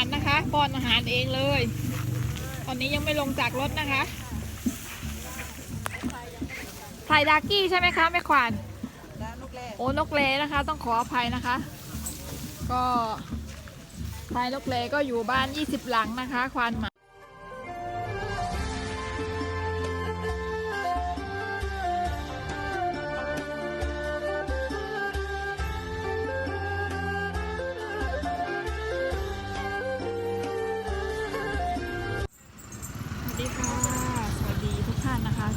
านนะคะป้อนอาหารเองเลย ตอนนี้ยังไม่ลงจากรถนะคะพลายดากี้ใช่ไหมคะแม่ขวานโอ้นกเลนะคะ ต้องขออภัยนะคะ ก็พลายนกเลก็อยู่บ้าน 20 หลังนะคะ ควานหมา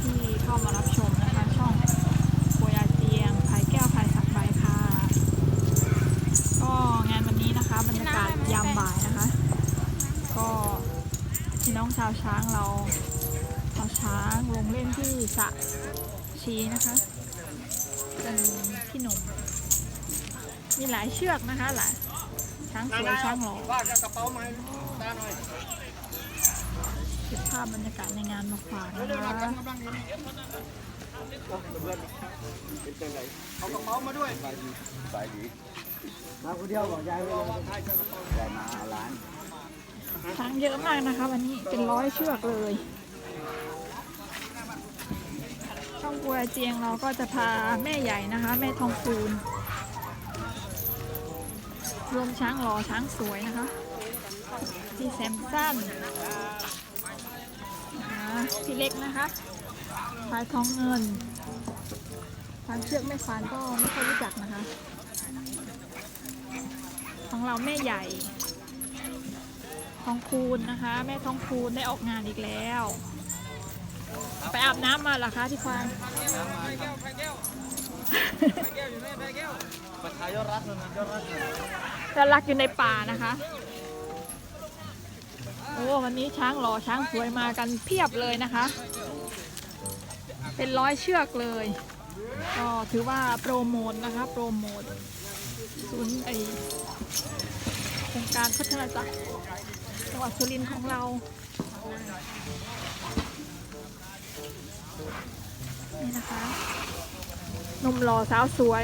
ที่เข้ามารับชมนะคะ ช่องโปรยาเจียงภายแก้วภายสักใบค่ะ ก็งานวันนี้นะคะบรรยากาศยามบ่ายนะคะ ก็พี่น้องชาวช้างเราชาวช้างลงเล่นที่สระชีนะคะเป็นพี่หนุ่มมีหลายเชือกนะคะหลายช้างสวยช้างหล่อ ว่ากระเป๋ามาตาหน่อย ก็บภาพบรรยากาศในงานมาฝากนะคะเอากระเป๋ามาด้วยสายดีมาคนเดียวบอกยายไม่ได้ยายมาร้านช้างเยอะมากนะคะ วันนี้เป็นร้อยเชือกเลยช่องกัวเจียงเราก็จะพาแม่ใหญ่นะคะ แม่ทองคูณรวมช้างหล่อช้างสวยนะคะพี่แซมสันน พี่เล็กนะคะพายทองเงินทางเชือกแม่ฟานก็ไม่ค่อยรู้จักนะคะ ของเราแม่ใหญ่ ทองคูณนะคะ แม่ทองคูณได้ออกงานอีกแล้ว ไปอาบน้ำมาเหรอคะที่ควานมาถ่ายยอดรักเลยนะยอดรักจะรักอยู่ในป่านะคะโอ้ วันนี้ช้างหล่อช้างสวยมากันเพียบเลยนะคะ เป็นร้อยเชือกเลย ก็ถือว่าโปรโมทนะคะ โปรโมทศูนย์ไอโครงการพัฒนาจักรจังหวัดสุรินทร์ของเรานี่นะคะนมหล่อสาวสวย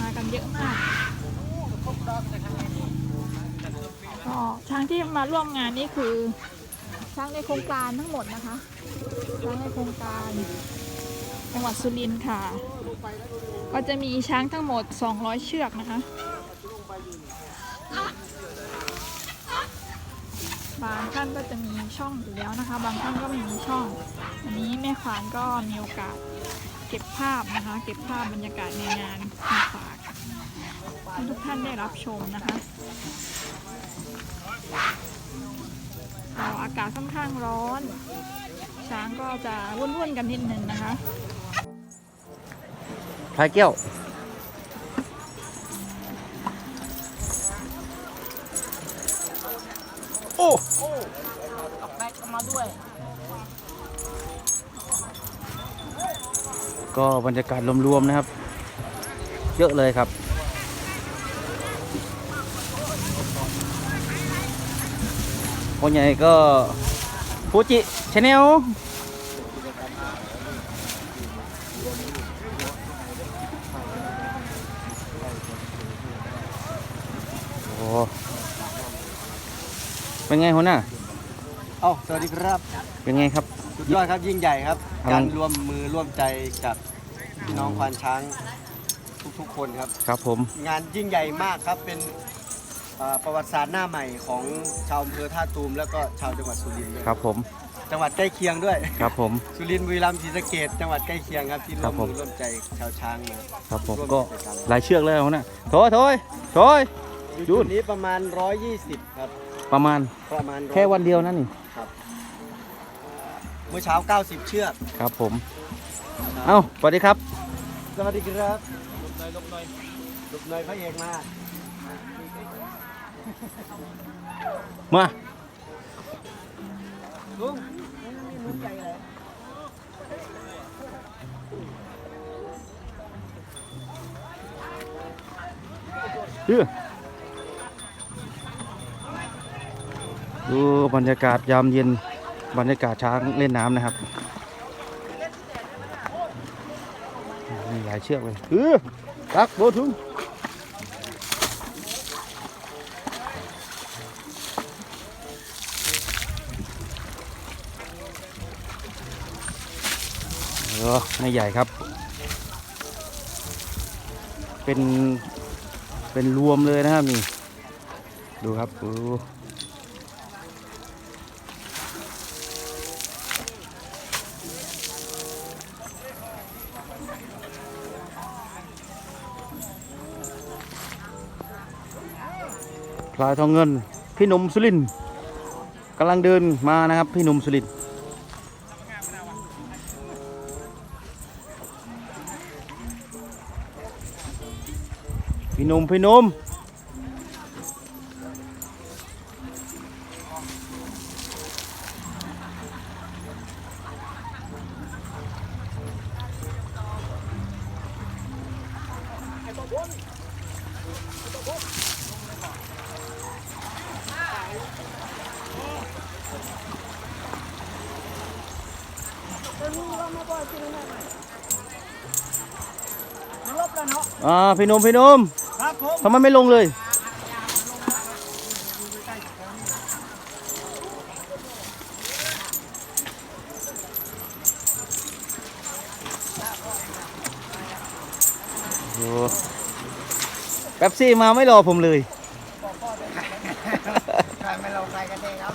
มากันเยอะมาก ก็ช้างที่มาร่วมงานนี่คือช้างในโครงการทั้งหมดนะคะช้างในโครงการจังหวัดสุรินทร์ค่ะ ก็จะมีช้างทั้งหมด 200 เชือกนะคะบางท่านก็จะมีช่องอยู่แล้วนะคะ บางท่านก็ไม่มีช่อง อันนี้แม่ขวานก็มีโอกาสเก็บภาพนะคะ เก็บภาพบรรยากาศในงานมาฝากให้ทุกท่านได้รับชมนะคะ อากาศค่อนข้างร้อน ช้างก็จะวุ่นๆกันนิดนึงนะคะพายแก้วโอ้แม็กมาด้วย ก็บรรยากาศรวมๆนะครับ เยอะเลยครับ คนใหญ่ก็ฟูจิชาแนลโอ้เป็นไงหัวหน้าเอ้าสวัสดีครับ เป็นไงครับ สุดยอดครับยิ่งใหญ่ครับกำลักางรร่วมมือร่วมใจกับพี่น้องควานช้างทุกๆคนครับ ครับผม งานยิ่งใหญ่มากครับเป็น อ่าประวัติศาสตร์หน้าใหม่ของชาวอำเภอท่าตูมแล้วก็ชาวจังหวัดสุรินทร์ด้วยครับผมจังหวัดใกล้เคียงด้วย ครับผม สุรินทร์บุรีรัมย์ศรีสะเกดจังหวัดใกล้เคียงครับที่ครัร่วบมผม มือร่วมใจชาวช้างนะครับผมร่วมก็กิจกรรมหลายเชือกเลยหัวหน้าโถยโถยโถย อยู่จูจุนดนี้ประมาณ 120 ครับ ประมาณประมาณแค่วันเดียวนั่นนี่เมื่อเช้า 90 เชือกครับผม เอ้าสวัสดีครับ สวัสดีครับลบหน่อยลบหน่อยลบหน่อยพระเอกมา มาลุงนี่ลุงใหญ่เลยเออดูบรรยากาศยามเย็นบรรยากาศช้างเล่นน้ำนะครับมีหลายเชือกเลยเออตักโบทุง เออไม่ใหญ่ครับ เป็น เป็นรวมเลยนะครับนี่ ดูครับดูพลายทองเงิน พี่หนุ่มสุรินกำลังเดินมานะครับ พี่หนุ่มสุริน พี่นุ่มพี่นุ่มอ่าพี่นุ่มพี่นุ่ม ครับผมทำไมไม่ลงเลย โอ้แป๊บซี่มาไม่รอผมเลย ใครไม่ลงใครกันเองครับ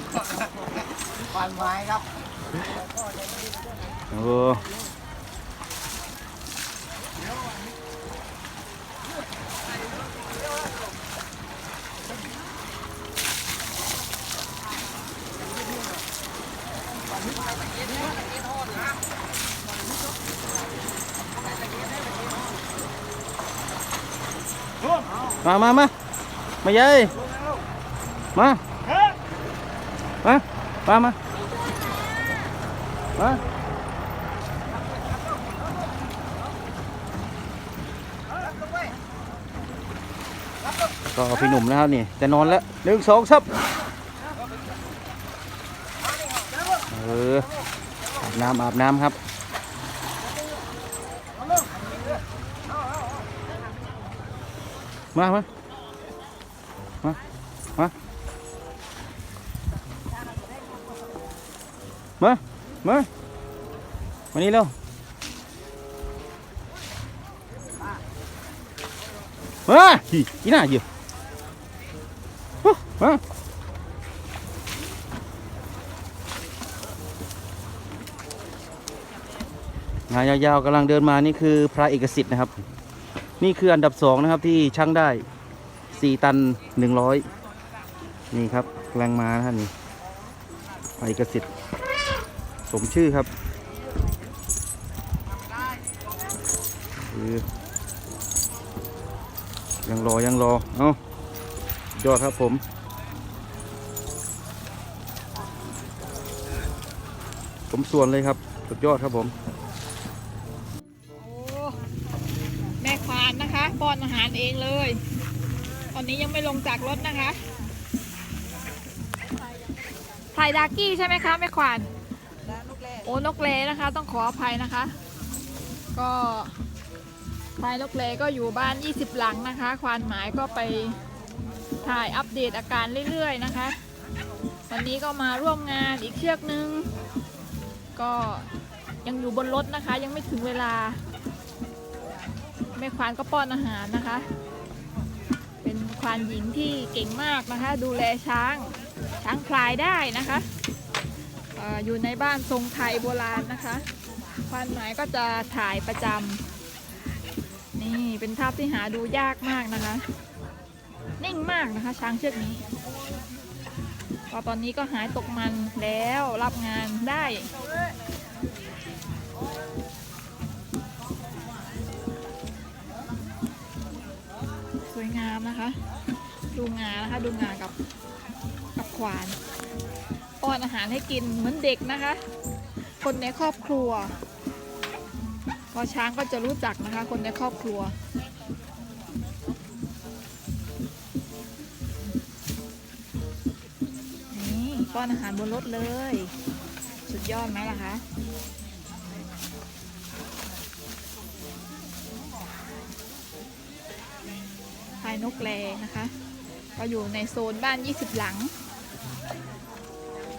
ควานไม้ครับ โอ้ มามามามาเย้ยมามา มา มา มา ก็พี่หนุ่มนะครับนี่จะนอนแล้วหนึ่งสองซับเอออาบน้ำอาบน้ำครับ มามามามามามามานี่เร็วมาอีอีน่าอยู่มางานยาวๆกำลังเดินมานี่คือพระเอกสิทธิ์นะครับ นี่คืออันดับสองนะครับที่ช่างได้4ตัน100นี่ครับกำลังมาท่านนี่พระเอกสิทธิ์สมชื่อครับยังรอยังรอ เอายอดครับผม ผมส่วนเลยครับ สุดยอดครับผม อนอาหารเองเลย ตอนนี้ยังไม่ลงจากรถนะคะถ่ายดากี้ใช่ไหมคะแม่ควานโอ้นกเลนะคะ ต้องขออภัยนะคะ ก็พลายนกเลก็อยู่บ้าน 20 หลังนะคะ ควานหมายก็ไปถ่ายอัปเดตอาการเรื่อยๆนะคะ วันนี้ก็มาร่วมงานอีกเชือกนึง ก็ยังอยู่บนรถนะคะ ยังไม่ถึงเวลา แม่ควานก็ป้อนอาหารนะคะ เป็นควานหญิงที่เก่งมากนะคะ ดูแลช้างช้างพลายได้นะคะออยู่ในบ้านทรงไทยโบราณนะคะ ควานหมายก็จะถ่ายประจำนี่เป็นภาพที่หาดูยากมากนะคะ นิ่งมากนะคะ ช้างเชือกนี้ก็ตอนนี้ก็หายตกมันแล้วรับงานได้ สวยงามนะคะ ดูงานะคะ ดูงากับกับขวานป้อนอาหารให้กินเหมือนเด็กนะคะ คนในครอบครัว พอช้างก็จะรู้จักนะคะ คนในครอบครัวนี่ป้อนอาหารบนรถเลย สุดยอดไหมล่ะคะ พาย นกแลนะคะ ก็อยู่ในโซนบ้าน 20 หลัง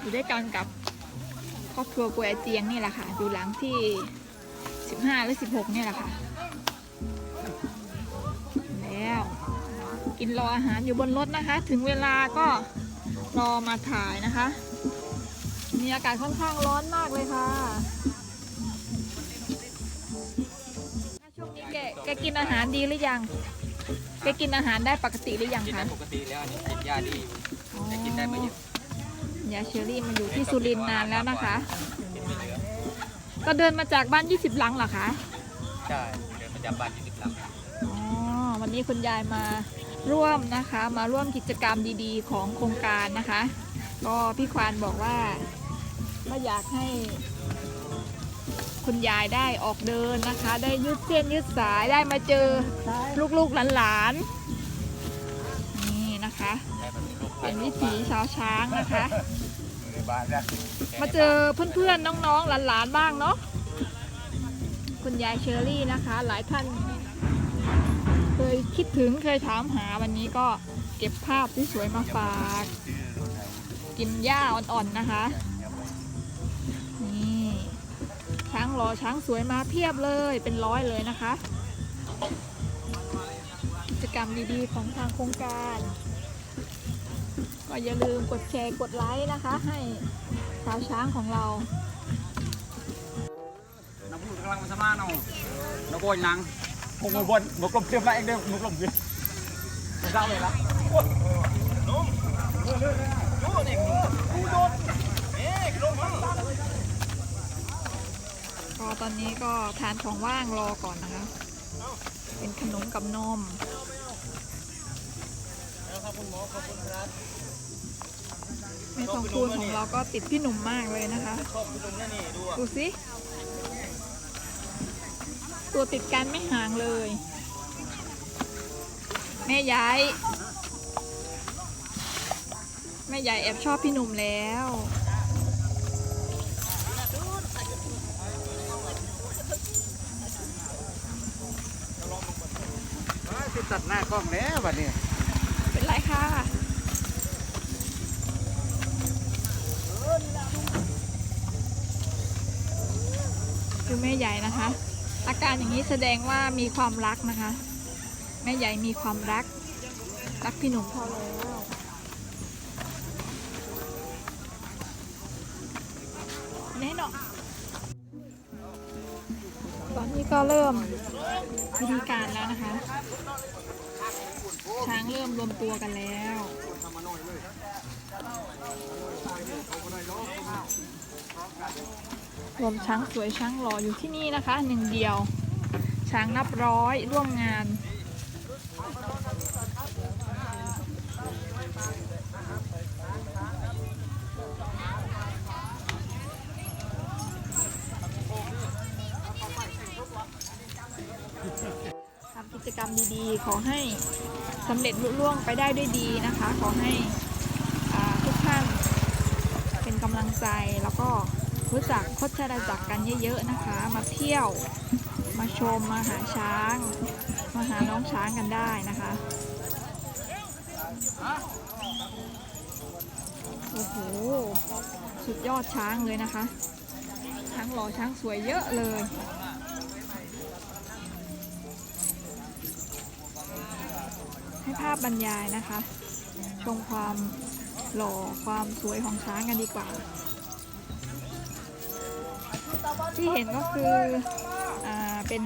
อยู่ด้วยกันกับครอบครัวกวยเจียงนี่แหละค่ะ อยู่หลังที่สิบห้าหรือสิบหกเนี่ยแหละค่ะ แล้ว กินรออาหารอยู่บนรถนะคะ ถึงเวลาก็รอมาถ่ายนะคะ มีอากาศค่อนข้างร้อนมากเลยค่ะช่วงนี้แกแกกินอาหารดีหรือยัง แกกินอาหารได้ปกติหรือยังกินคะได้ปกติแล้วอันนี้กินยาดีอยู่แต่กินได้ไม่เยอะยาเชอรี่มาอยู่ที่สุรินทร์นานแล้วนะคะ กินไม่เหลือก็เดินมาจากบ้าน 20 หลังเหรอคะใช่เดินประจำบ้านยี่สิบลำอ๋อวันนี้คุณยายมาร่วมนะคะ มาร่วมกิจกรรมดีๆ ของโครงการนะคะ ก็พี่ควานบอกว่าก็อยากให้ คุณยายได้ออกเดินนะคะ ได้ยืดเส้นยืดสายได้มาเจอลูกๆหลานๆนี่นะคะ เป็นวิถีชาวช้างนะคะ มาเจอเพื่อนๆน้องๆหลานๆบ้างเนาะคุณยายเชอรี่นะคะ หลายท่านเคยคิดถึงเคยถามหาวันนี้ก็เก็บภาพที่สวยมาฝาก กินหญ้าอ่อนๆนะคะ ช้างรอช้างสวยมาเพียบเลยเป็นร้อยเลยนะคะ กิจกรรมดีๆของทางโครงการ ก็อย่าลืมกดแชร์กดไลค์นะคะ ให้ชาวช้างของเราน้ำพูดกำลังมาสมาเนาะน้ำโบยนังพงมือบนบกลมเทียมละเองเดียวบกลมเทียมเศร้าเลยละก็ ตอนนี้ก็ทานของว่างรอก่อนนะคะ เป็นขนมกับนมแม่ทองคูณของเราก็ติดพี่หนุ่มมากเลยนะคะ ดูสิตัวติดกันไม่ห่างเลย แม่ยาย แม่ยายแอบชอบพี่หนุ่มแล้ว ตัดหน้ากล้องแล้วบัดนี้เป็นไรค่ะดูแม่ใหญ่นะคะ อาการอย่างนี้แสดงว่ามีความรักนะคะ แม่ใหญ่มีความรัก รักพี่หนุ่มพอแล้ว ก็เริ่มวิธีการแล้วนะคะ ช้างเริ่มรวมตัวกันแล้วรวมช้างสวยช้างหล่ออยู่ที่นี่นะคะหนึ่งเดียว ช้างนับร้อยร่วมงาน จกรรมดีๆ ขอให้สำเร็จลุล่วงไปได้ด้วยดีนะคะ ขอให้ทุกท่านเป็นกำลังใจแล้วก็รู้จักโคชราจักกันเยอะๆนะคะ มาเที่ยวมาชมมาหาช้าง มาหาน้องช้างกันได้นะคะโอ้โหสุดยอดช้างเลยนะคะช้างหล่อช้างสวยเยอะเลย ให้ภา พบรรยายนะคะ ชมความหล่อความสวยของช้างกันดีกว่า ที่เห็นก็คืออเป็น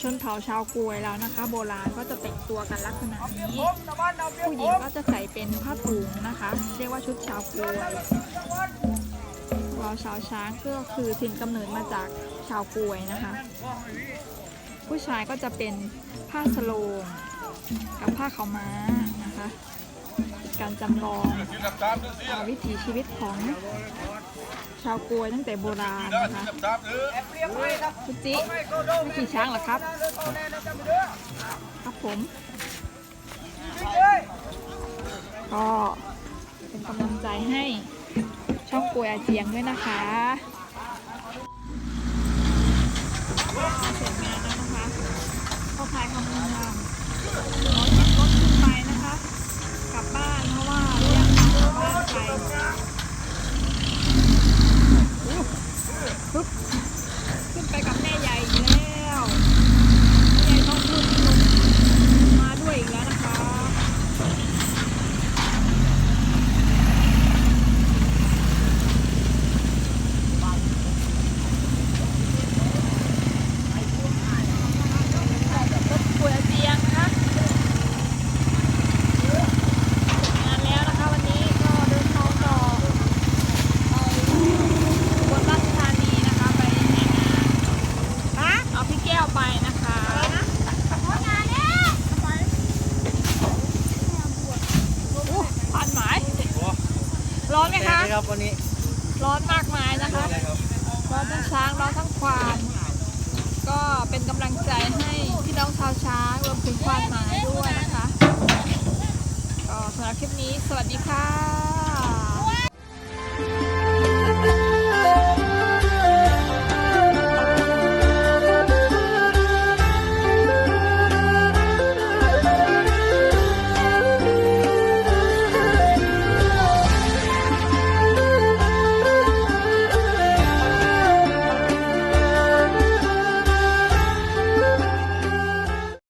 ชนเผ่าชาวกวยแล้วนะคะ โบราณก็จะแต่งตัวกันลักษณะนี้ ผู้หญิงก็จะใส่เป็นผ้าถุงนะคะ เรียกว่าชุดชาวกวยเราชาวช้างก็คือถิ่นกำเนิดมาจากชาวกวยนะคะ ผู้ชายก็จะเป็นผ้าสโลงกับผ้าขาวม้านะคะการจำลองอวิถีชีวิตของชาวกวยตั้งแต่โบราณนะคะคุจิไม่ขี่ช้างเหรอครับ ครับผมก็เป็นกำลังใจให้ช่องกวยอาเจียงด้วยนะคะ Yeah. ถึงความหมายด้วยนะคะก็สำหรับคลิปนี้สวัสดีค่ะ